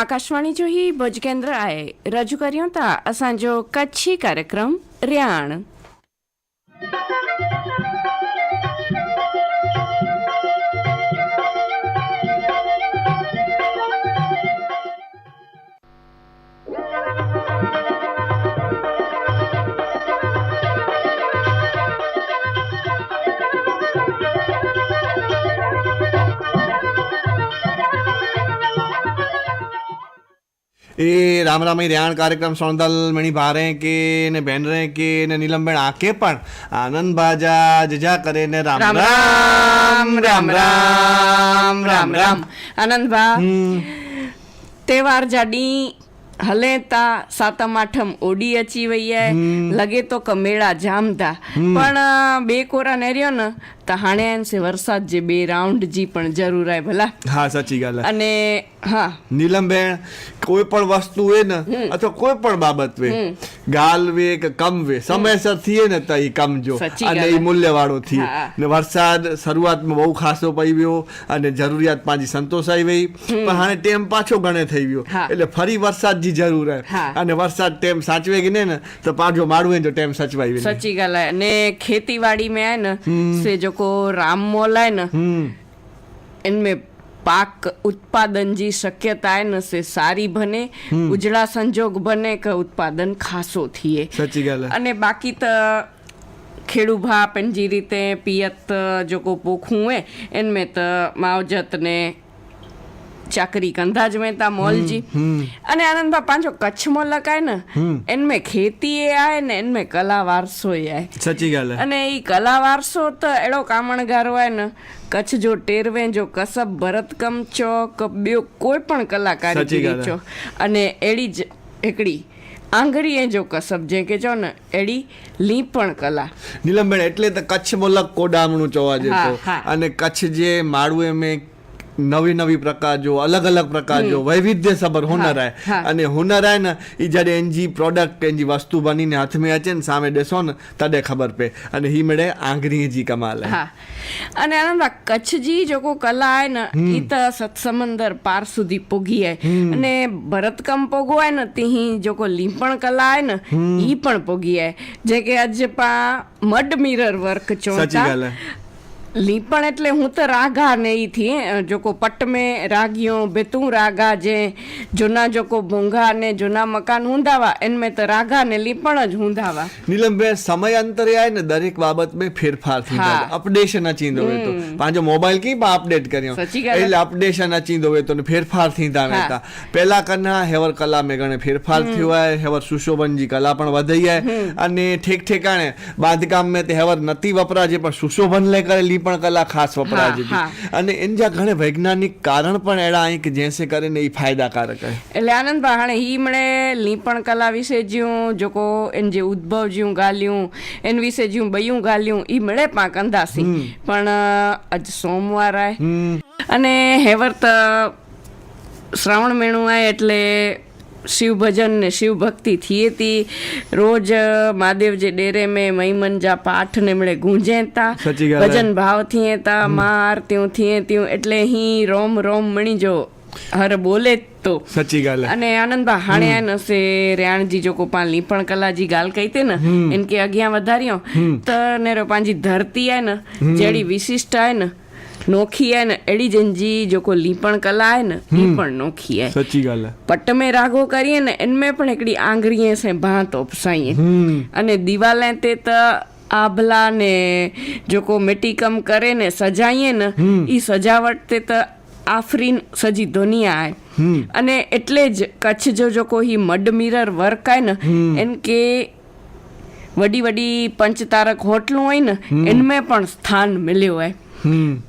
आकाशवाणी जो ही भुज केंद्र आहे रजू करियूं था असांजो कच्छी कार्यक्रम रियाण એ રામ રામ રેહાણ કાર્યક્રમ સોનદલ મણી ભારે કે ને બેનરે કે ને નીલમબેન આકે પણ આનંદ બાજા જજા કરે ને રામ રામ રામ રામ રામ રામ આનંદભા તહેવાર જાડી હલે તા સાતમ આઠમ ઓડી અચી વૈયા લગે તો કમેળા મેળા જામતા પણ બે કોરા નેર્યો ને કહાણે અને સે વરસાદ જે બે રાઉન્ડ જી પણ જરૂર આય ભલા. હા સાચી ગાલ અને હા. નીલમબેન કોઈ પણ વસ્તુ હોય ને અથવા કોઈ પણ બાબત વે ગાલ વે કે કમ વે સમયસર થઈએ ને તો એ કમ જો. અને એ મૂલ્યવાળો થઈએ ને વરસાદ શરૂઆતમાં બહુ ખાસો પડી અને જરૂરિયાત પાછી સંતોષાઈ ગઈ પણ હાણે ટેમ પાછો ગણે થઈ ગયો. એટલે ફરી વરસાદ જી જરૂર હે. અને વરસાદ ટેમ સાચવે કે ને તો પાછો માળવે જો ટેમ સાચવાઈ સાચી ગાલ અને ખેતીવાડી મેં ને સે જો न से जेको राम मोल आहे न હમ इनमें पाक उत्पादन जी शक्यता आहे न से सारी बने उजड़ा संजोग बने કે ઉત્પાદન ખાસો થઈએ સાચી ਗੱਲ હે. અને બાકી તો ખેડૂ ભા पंहिंजी રીતે પિયત जेको पोखूं है इनमें त मावजत ने ચાકરી કંધાજ મહેતા મોલજી. અને આનંદભાઈ પાંચો કચ્છમાં લખાય ને એને મેં ખેતી એ આય ને એને મેં કલા વારસો એ આય. સાચી ગાલે અને એ કલા વારસો તો એડો કામણગાર હોય ને કચ્છ જો ટેરવે જો કસબ ભરતકમ છો કે બે કોઈ પણ કલાકારી છો. અને એડી જ એકડી આંગળીએ જો કસબ જે કે છો ને એડી લીપણ કલા. નીલમબેન એટલે તો કચ્છ બોલક કોડામણું જોવા જતો અને કચ્છ જે માળું એમ નવી નવી પ્રકાર જો અલગ અલગ પ્રકાર જો વૈવિધ્યસભર હુનર આય. અને હુનર આય ને એ જ્યારે એનજી પ્રોડક્ટ એનજી વસ્તુ બનીને હાથમાં અચે ને સામે દેસો ને તદે ખબર પે. અને હી મેળે આંગરી જી કમાલ હા. અને આનંદ કચ્છ જી જોકો કલા આય ને ઈ તો સત્સમંદર પાર સુધી પોગી આય. અને ભરતકમ પોગો આય ને તી જોકો લીંપણ કલા આય ને ઈ પણ પોગી આય. જે કે અજ પા મડ મિરર વર્ક ચોતા લીપણ એટલે હું તો રાગા ને ઈ થી જોકો પટ में રાગિયો બેતું રાગા જે જૂના જોકો ભૂંગા ને જૂના મકાન હુંદાવા એનમે તો રાગા ને લીપણ જ હુંદાવા નીલમ બે સમયાંતરે આય ને દરેક બાબત મે ફેરફારથી અપડેશન અચીંદ હોવે તો પાંજો મોબાઈલ કી પા અપડેટ કર્યો? એટલે અપડેશન અચીંદ હોવે તો ને ફેરફારથી તા. હતા પહેલા કના હેવર કલા મે ગણે ફેરફાર થયો આય હેવર સુશોભનજી કલા પણ વધી આય. અને ઠેક ઠેકાણે બાંધકામ મે તે હેવર નતી વપરાજે પણ સુશોભન લે કરે પણ કલા ખાસ વપરાય છે. અને એની જ્યાં ઘણા વૈજ્ઞાનિક કારણ પણ એડા અહીં કે જેસે કરીને એ ફાયદાકારક હોય એટલે આનંદ હાણે ઈ મણે લીપણ કલા વિશે જ્યું જોકો એન જે ઉદ્ભવ જ્યું ગાલ્યું એન વિશે જ્યું બયું ગાલ્યું ઈ મળે પાંક અંદાસી પણ આજ સોમવાર આય અને હેવર્ત શ્રાવણ મેણું આય એટલે શિવ ભજન ને શિવ ભક્તિ થઈએ હતી રોજ મહાદેવ જે ડેરે મેં મહીમન જા પાઠ ને એમણે ગુંજે તા ભજન ભાવ થઈએ તા મા આરતીઓ થઈએ ત્યું એટલે હી રોમ રોમ મણી જો હર બોલે તો. સાચી ગાલ. અને આનંદબા હાણ્યા નસે રેણજી જો કોપા લીપણ કલાજી ગાલ કઈ તે ને એન કે અગિયા વધાર્યો. તો ને રો પાંજી ધરતી આય ને જેડી વિશિષ્ટ આય ને नोखी आहे न अहिड़ी जंहिंजी जेको लीपण कला आहे न हीअ पिणु नोखी आहे सची ॻाल्हि आहे पट में रागो करीअ न इन में पिणु हिकिड़ी आंगड़ीअ सां बांह तो उपसाईं अने दीवाल ते त आभला ने जेको मिटी कमु करे ने सजाईं न ई सजावट ते त आफरीन सॼी दुनिया आहे अने એટલે જ કચ્છ જો જોકો હી મડ મિરર વર્ક આય ને એન કે વડી વડી પંચતારક હોટલું હોય ને એનમે પણ સ્થાન મળ્યો હોય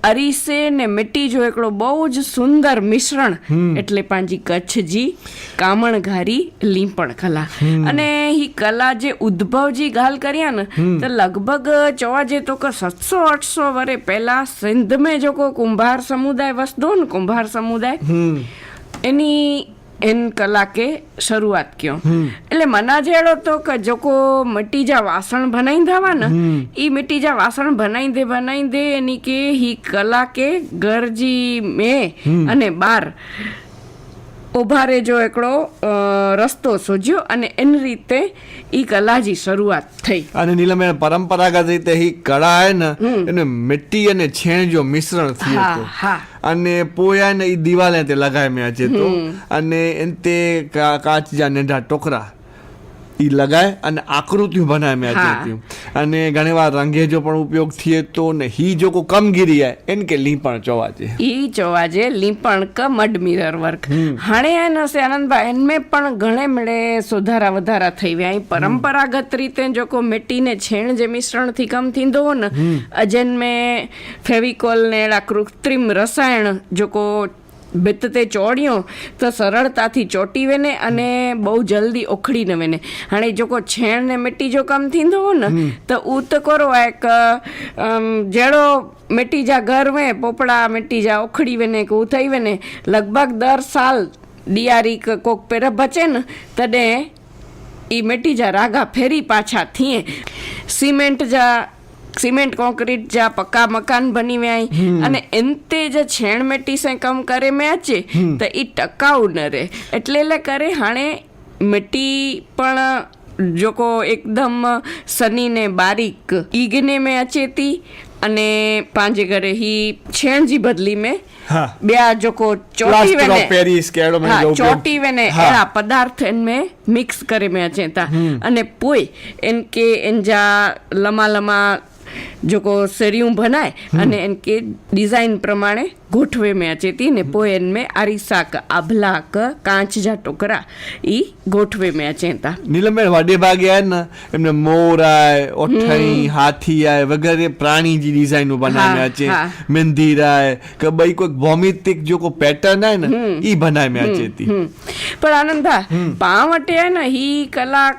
અરીસે ને મિટ્ટી જો એકડો બહુ જ સુંદર મિશ્રણ. એટલે પાંજી કચ્છજી કામણઘારી લીંપણ કલા અને હી કલા જે ઉદ્ભવજી ગાલ કર્યા ને તો લગભગ જોવા જે તો કે સાતસો આઠસો વરે પહેલા સિંધ મેં જો કો કુંભાર સમુદાય વસદો ને કુંભાર સમુદાય એની એન કલાકે શરૂઆત કયો. એટલે મનાજેડો તો કે જોકો મટી જા વાસણ ભનાઈ દેવા ને ઈ મટી જા વાસણ ભનાઈ દે ભનાઈ દે એની કે હી કલાકે ગરજી મે અને બાર. ઉભારે રહેજો એકડો રસ્તો શોધ્યો અને એની રીતે એ કલાજી શરૂઆત થઈ. અને નીલમબેન પરંપરાગત રીતે એ કળા હે ને એને મિટ્ટી અને છેણ જો મિશ્રણ થયું. અને પોયા ને એ દિવાલે તે લગાવ્યા છે તો. અને એન તે કાચ જા નેઢા ટોકરા એ લગાય અને આકૃતિઓ બનાય મેં જોતી. અને ઘણી વાર રંગેજો પણ ઉપયોગ થઈએ તો ને હી જો કો કમગીરી આય એન કે લીંપણ ચોવાજે ઈ ચોવાજે લીંપણ ક મડ મિરર વર્ક હાણે આ નસે આનંદભાઈ એનમે પણ ઘણે મળે સુધારા વધારા થઈ વ્યા. પરંપરાગત રીતે જો કો મિટ્ટીને છેણ જે મિશ્રણથી કમ થીંદો ને અજન મે ફેવિકોલ ને એડા કૃત્રિમ રસાયણ જો કો ભિત્ત તે ચોળ્યો તો સરળતાથી ચોટી વેને અને બહુ જલ્દી ઓખડીને વેને હાણે જોકો છેણને મિટી જો કમ થींदो हो न त हू त कोरो एक जहिड़ो मिटी जा घर में पोपड़ा मिटी जा ओखड़ी वञे हू ठही वञे लॻभॻि दर साल ॾियारी कोक पेर बचे न तॾहिं ई मिटी जा रागा फेरी पाछा थिए सीमेंट जा સિમેન્ટ કોન્ક્રીટ જ્યાં પક્કા મકાન બની વ્યાય. અને એનતે જે છેણ મેટી સે કમ કરે મેચે તો એ ટકાઉ ન રહે એટલે એટલે કરે હાણે મિટ્ટી પણ જોકો એકદમ સનીને બારીક ઈગને મેં અચેતી અને પાંજે ઘરે હી છેણ જી બદલી મેં. બ્યા જોકો ચોટી વેને પેરિસ કેડો મે ચોટી વેને એના પદાર્થ એન મે મિક્સ કરે મે અચેતા અને પોઈ એન કે એન જા લમા લમા જોકો સરિયું ભનાય અને એન કે ડિઝાઇન પ્રમાણે ગોઠવે મેં ચેતી ને પોએન મેં આરીસાક આભલાક કાંચ જા ટોકરા ઈ ગોઠવે મેં ચેતા. નીલમબેન વાડે ભાગે આય ને એમને મોર આય ઓઠણી હાથી આય વગેરે પ્રાણી જી ડિઝાઇન બનાવ્યા છે મંદિર આય કે ભાઈ કોઈ ભૌમિતિક જો કો પેટર્ન આય ને ઈ બનાવ્યા ચેતી. પણ આનંદા પાવટે આય ને હી કલા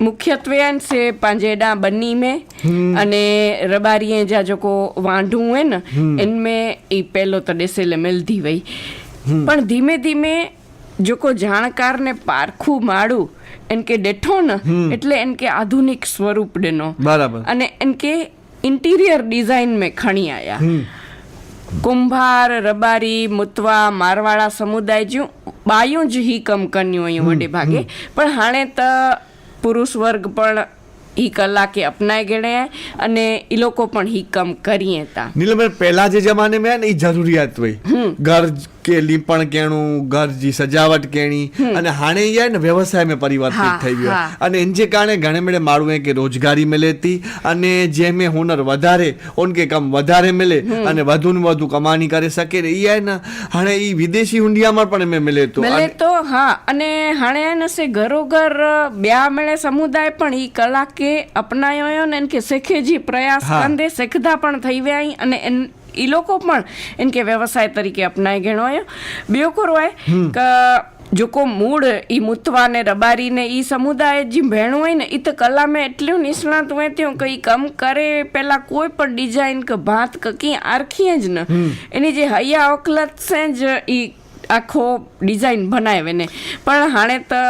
મુખ્યત્વે છે પાંજેડા બની મેં. અને રબારીએ જ્યાં જોકો વાંઢું હે ને એનમે એ પહેલો તો ડેસેલે મેલધી વઈ. પણ ધીમે ધીમે જોકો જાણકારને પારખું માળું એન કે ડેઠો ને એટલે એન કે આધુનિક સ્વરૂપ ડેનો. બરાબર. અને એન કે ઇન્ટિરિયર ડિઝાઇન મેં ખણી આયા. કુંભાર રબારી મુતવા મારવાળા સમુદાય જ્યું બાયું જ હી કમ કન્યું અહીં વડે ભાગે. પણ હાણે તો પુરુષ વર્ગ પણ એ કલા કે અપનાય ગણે અને એ લોકો પણ હી કમ કરીએ તા. નીલમબેન પહેલા જે જમાને મેં એ જરૂરિયાત હોય. ઘર કે લીંપણ કેણું ઘરજી સજાવટ કેણી. અને હાણે જાય ને વ્યવસાય મેં પરિવર્તિત થઈ ગયો. અને એને જે કારણે ઘણે મેળે મારું કે રોજગારી મિલે હતી. અને જે મેં હુનર વધારે ઉનકે કમ વધારે મિલે અને વધુ ને વધુ કમાણી કરી શકે ને એ ને હાણે એ વિદેશી હુંડિયામાં પણ મેં મિલે તો. મિલે તો હા. અને હાણે ને સે ઘરો ઘર બ્યા મળે સમુદાય પણ એ કલા કે અપનાયો ને કે શીખે જી પ્રયાસ કંદે શીખતા પણ થઈ વ્યાય. અને એ લોકો પણ એને કે વ્યવસાય તરીકે અપનાય ગણવાય બેકોરવાય કે જોકો મૂળ એ મૂતવાને રબારીને એ સમુદાય જે ભેણું હોય ને એ તો કલામાં એટલું નિષ્ણાત હોય ત્યાં કે એ કમ કરે પહેલાં કોઈ પણ ડિઝાઇન કે ભાત કે કંઈ આરખીએ જ ન. એની જે હૈયા અકલત છે જ એ આખો ડિઝાઇન બનાવે ને. પણ હાણે તો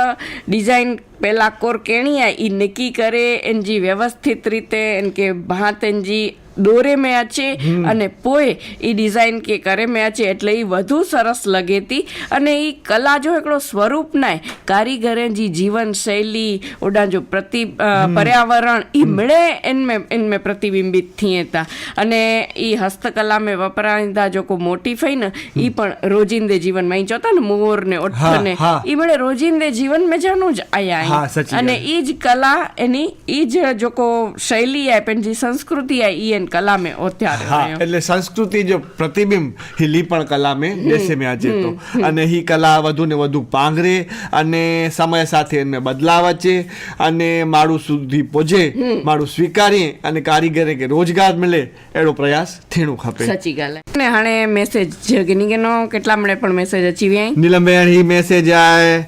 ડિઝાઇન પહેલાં કોરકેણિયા એ નક્કી કરે એનજી વ્યવસ્થિત રીતે એન કે ભાત એનજી દોરે મેં છે અને પોએ એ ડિઝાઇન કે કરે મેં છે એટલે એ વધુ સરસ લગેતી અને એ કલા જો એકડો સ્વરૂપ નાય કારીગરે જી જીવન શૈલી ઓડા જો પ્રતિ પર્યાવરણ એ મળે એનમે એનમે પ્રતિબિંબિત થઈએ તા. અને એ હસ્તકલા મેં વપરાઈંદા જો કો મોટિફાઈ ને એ પણ રોજિંદે જીવનમાં એ જોતા ને મોર ને ઓઠ ને એ મળે રોજિંદે જીવન મેં જાનું જ આયા. આવી અને એ જ કલા એની એ જ જોકો શૈલી આય પણ જે સંસ્કૃતિ આય ઈ એન કલા મે ઓત્યાર હા એટલે સંસ્કૃતિ જો પ્રતિબિંબ હિલી પણ કલા મે દેશે મે આજે તો. અને હી કલા વધુ ને વધુ પાંગરે અને સમય સાથે એને બદલાવ છે અને મારું સુધી પોજે મારું સ્વીકારીએ અને કારીગરે કે રોજગાર મળે એડો પ્રયાસ થેણું ખપે. સાચી ગાલે. ને હાણે મેસેજ જગનીગનો કેટલા મને પણ મેસેજ અચી વ્યા નીલમબેન હી મેસેજ આય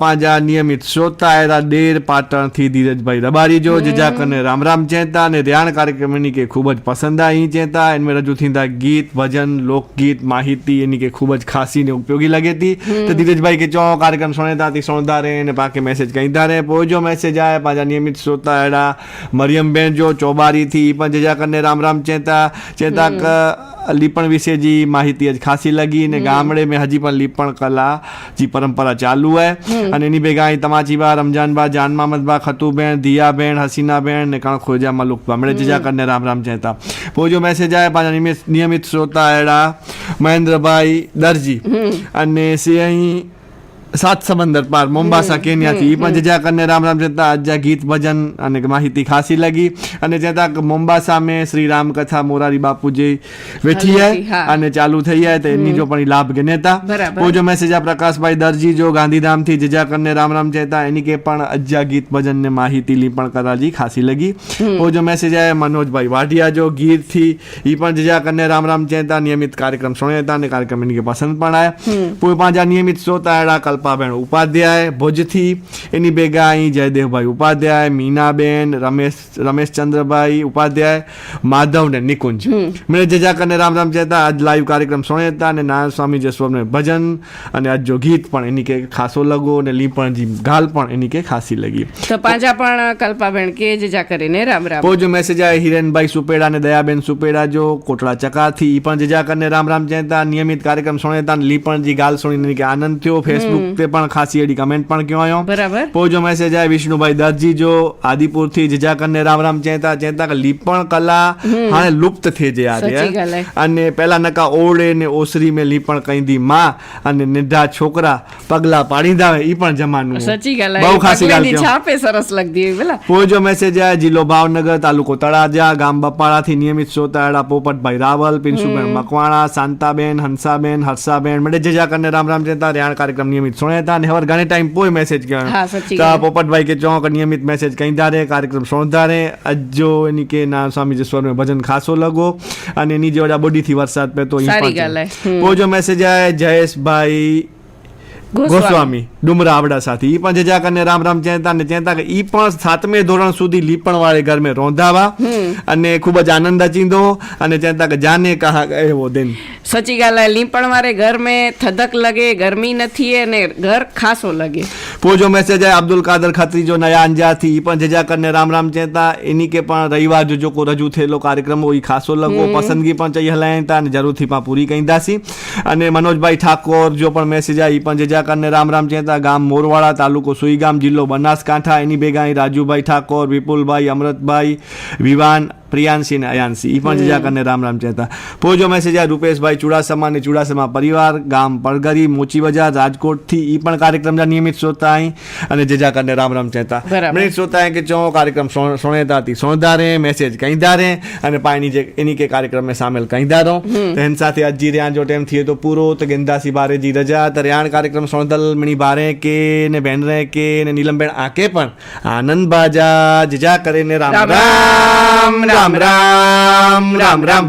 પાંજા નિયમિત શ્રોતા કરતા આવેલા દેર પાટણથી ધીરજભાઈ રબારીજો જજાક અને રામ રામ ચેતા અને ધ્યાન કાર્યક્રમની કે ખૂબ જ પસંદ અહીં ચેતા. એનમે રજૂ થતા ગીત ભજન લોકગીત માહિતી એની કે ખૂબ જ ખાસી ને ઉપયોગી લાગે હતી. તો ધીરજભાઈ કે ચો કાર્યક્રમ સુણેતા થી સુણતા રહે અને પાકે મેસેજ કઈ તારે પહોંચ્યો મેસેજ આવે પાછા નિયમિત શ્રોતા એડા. મરિયમબેન જો ચોબારીથી પણ જજાક અને રામ રામ ચેતા ચેતા લીપણ વિશે જે માહિતી જ ખાસી લગી અને ગામડે મેં હજી પણ લીપણ કલા જે પરંપરા ચાલુ હે. અને એની ભેગા અહીં તમાચી વાર રમજાનબા જાન મામદબા ખતુબેન દિયાબેન હસીનાબેન ને કાણ ખોજા મલુકબા મેળે જજા કરને રામ રામ ચહેતા પોજો મેસેજ આયા પાછા નિયમિત નિયમિત શ્રોતા એડા મહેન્દ્રભાઈ દરજી અને સિંહ સાત સમંદર પાર મોમ્બાસા કેન્યાથી. એ પણ જજા કરીને રામ રામ જતા આજ્યા ગીત ભજન અને માહિતી ખાસી લગી. અને જતા મોમ્બાસા મેં શ્રી રામ કથા મોરારી બાપુજી વેઠી હૈ. અને ચાલુ થઈ હૈ તો એની જો પણ લાભ ગનેતા વો જો મેસેજ આ પ્રકાશભાઈ દરજી જો ગાંધીધામથી જજા કરીને રામ રામ જતા એની કે પણ અજ્યા ગીત ભજન ને માહિતી લી પણ કરાજી ખાસી લગી. વો જો મેસેજ આયા મનોજભાઈ વાઢિયા જો ગીતથી એ પણ જજા કરીને રામ રામ જતા નિયમિત કાર્યક્રમ સુણ્યા હતા અને કાર્યક્રમ એની કે પસંદ પણ આયા. કોઈ પાંજા નિયમિત શ્રોતા એડા કલ્પાબેન ઉપાધ્યાય ભુજથી એની ભેગા અહીં જયદેવભાઈ ઉપાધ્યાય મીનાબેન રમેશ રમેશચંદ્રભાઈ ઉપાધ્યાય માધવ ને નિકુંજ મેં જજા કરીને રામ રામ જતા આજ લાઈવ કાર્યક્રમ સોણે હતા અને નારાયણ સ્વામી જસવરને ભજન અને આજ જો ગીત પણ એની કે ખાસો લગો અને લીપણજી ગાલ પણ એની કે ખાસી લગી. તો પાંજા પણ કલ્પાબેન કે જજા કરીને રામ રામ. પોજો મેસેજ આવે હિરેનભાઈ સુપેડા અને દયાબેન સુપેડા જો કોટડા ચકાથી પણ જજા કરીને રામ રામ જયતા નિયમિત કાર્યક્રમ સોણે હતા લીપણજી ગાલ સોણીને કે આનંદ થયો ફેસબુક તે પણ ખાસી એડી કમેન્ટ પણ કહેવાયો બરાબર. પોજો મેસેજ આય વિષ્ણુભાઈ દરજી જો આદિપુરથી જજાકરને રામ રામ ચેતા ચેતા લીપણ કલા હાણે લુપ્ત થઈ જયા છે અને પેલા નકા ઓળે ને ઓસરી મે લીપણ કઈ દી માં અને નિઢા છોકરા પગલા પાડી દાવે ઈ પણ જમાનું. સચી ગાલ બહુ ખાસી ગાલ છાપે સરસ લગતી પેલા પોજો મેસેજ આય જિલ્લો ભાવનગર તાલુકો તળાજા ગામ બપાળા થી નિયમિત શ્રોતાડા પોપટભાઈ રાવલ પિન્સુબેન મકવાણા શાંતાબેન હંસાબેન હર્ષાબેન મળે જજાકરને રામ રામ ચેતા રેણ કાર્યક્રમ નિયમિત ಸುಣೇತಾ ನೆಹವರ್ ಗಣೆ ಟೈಮ್ ಪೋಯ್ ಮೆಸೇಜ್ ಕಯ ತಾ पोपट भाई के चौंक नियमित मैसेज कईंदा रहे कार्यक्रम सुणंदा रहे अज जो इन के ना स्वामी जे स्वर में भजन खासो लॻो अने इन जे वॾा ॿोॾी थी बरसाति पए थो पोइ जो मैसेज आहे जयेश भाई ગોસ્વામી ડુમરા આવડા સાથી ઈ પણ જજા કરીને રામ રામ ચહેતા ને ચહેતા કે ઈ પણ સાતમે ધોરણ સુધી લીપણ વાળે ઘર મેં રોંધાવા અને ખૂબ જ આનંદ અચીંદો અને ચહેતા કે જાને કહા એવો દિન सची ॻाल्हि लीपण वारे घर में थधक लॻे गर्मी न थिए अने घर खासो लॻे पोइ जो मैसेज आहे अब्दुल कादर खत्री जो नया अंजा थी हीअ पिणु जजा करने राम राम चवनि था इन खे पाण रविवार जो जेको रजू थियलो कार्यक्रम हो हीउ खासो लॻो पसंदिगी पाण चई हलाइनि था अने ज़रूर थी पाण पूरी कंदासीं अने मनोज भाई ठाकोर जो पिणु मैसेज आहे हीउ पिणु जजा करने राम राम चवनि था गाम मोरवाड़ा तालुको સુઈગામ જિલ્લો બનાસકાંઠા એની ભેગા અહીં રાજુભાઈ ઠાકોર વિપુલભાઈ અમૃતભાઈ વિવાન પ્રિયાંશી ને અયાંશી એ પણ જીજાકરને રામ રામ કહેતા. પોજો મેસેજ આ રૂપેશભાઈ ચુડાસમા ને ચુડાસમા પરિવાર ગામ પડગરી મોચી બજાર રાજકોટથી એ પણ કાર્યક્રમના નિયમિત શ્રોતા અહીં. અને જીજાકરને રામ રામ કહેતા. નિયમિત શ્રોતા કે ચો કાર્યક્રમ સોણેદાથી સોણધારે મેસેજ કઈદારે અને પાણી જે એની કે કાર્યક્રમ મેં સામેલ કઈદારો તેન સાથે અજી જી રહ્યા જો ટાઈમ થયે તો પૂરો. તો ગેંદાસી બારે જી રજા. તરિયાણ કાર્યક્રમ સોણદલ મણી બારે કે ને બેન રહે કે ને નીલમબેન આકે પણ. આનંદ બાજા. જજા કરે ને રામ રામ. રામ રામ રામ રામ